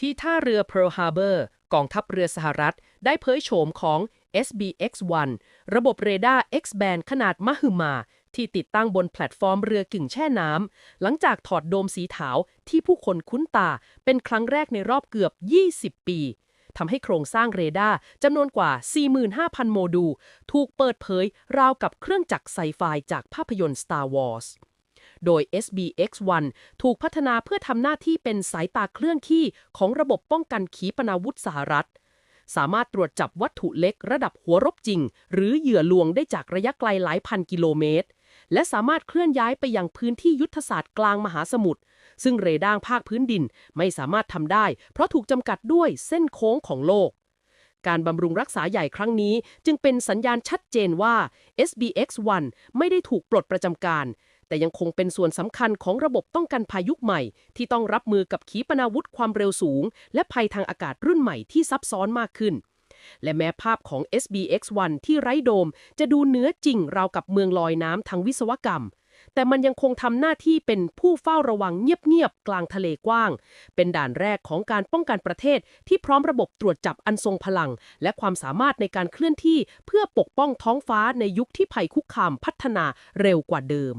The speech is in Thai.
ที่ท่าเรือ Pearl Harbor กองทัพเรือสหรัฐ ได้เผยโฉมของ SBX-1 ระบบเรดาร์ X-band ขนาดมหึมา ที่ติดตั้งบนแพลตฟอร์มเรือกึ่งแช่น้ำ หลังจากถอดโดมสีขาวที่ผู้คนคุ้นตา เป็นครั้งแรกในรอบเกือบ 20 ปีทำให้โครงสร้างเรดาร์จำนวนกว่า 45,000 โมดูล ถูกเปิดเผยราวกับเครื่องจักรไซไฟจากภาพยนตร์ Star Wars โดย SBX-1 ถูกพัฒนาเพื่อทำหน้าที่เป็นสายตาเคลื่อนที่ของระบบป้องกันขีปนาวุธสหรัฐ สามารถตรวจจับวัตถุเล็กระดับหัวรบจริง หรือเหยื่อลวงได้จากระยะไกลหลายพันกิโลเมตร และสามารถเคลื่อนย้ายไปยังพื้นที่ยุทธศาสตร์กลางมหาสมุทรซึ่งเรดาร์ภาคพื้นดินไม่สามารถทำได้ เพราะถูกจำกัดด้วยเส้นโค้งของโลกการบำรุงรักษาใหญ่ครั้งนี้จึงเป็นสัญญาณชัดเจนว่า SBX-1 ไม่ได้ถูกปลดประจำการ แต่ยังคงเป็นส่วนสำคัญของระบบป้องกันพายุใหม่ ที่ต้องรับมือกับขีปนาวุธความเร็วสูง และภัยทางอากาศรุ่นใหม่ที่ซับซ้อนมากขึ้น และแม้ภาพของ SBX-1 ที่ไร้โดม จะดูเนื้อจริงราวกับเมืองลอยน้ำทางวิศวกรรม แต่มันยังคงทำหน้าที่เป็นผู้เฝ้าระวังเงียบๆกลางทะเลกว้าง เป็นด่านแรกของการป้องกันประเทศ ที่พร้อมระบบตรวจจับอันทรงพลัง และความสามารถในการเคลื่อนที่เพื่อปกป้องท้องฟ้าในยุคที่ภัยคุกคามพัฒนาเร็วกว่าเดิม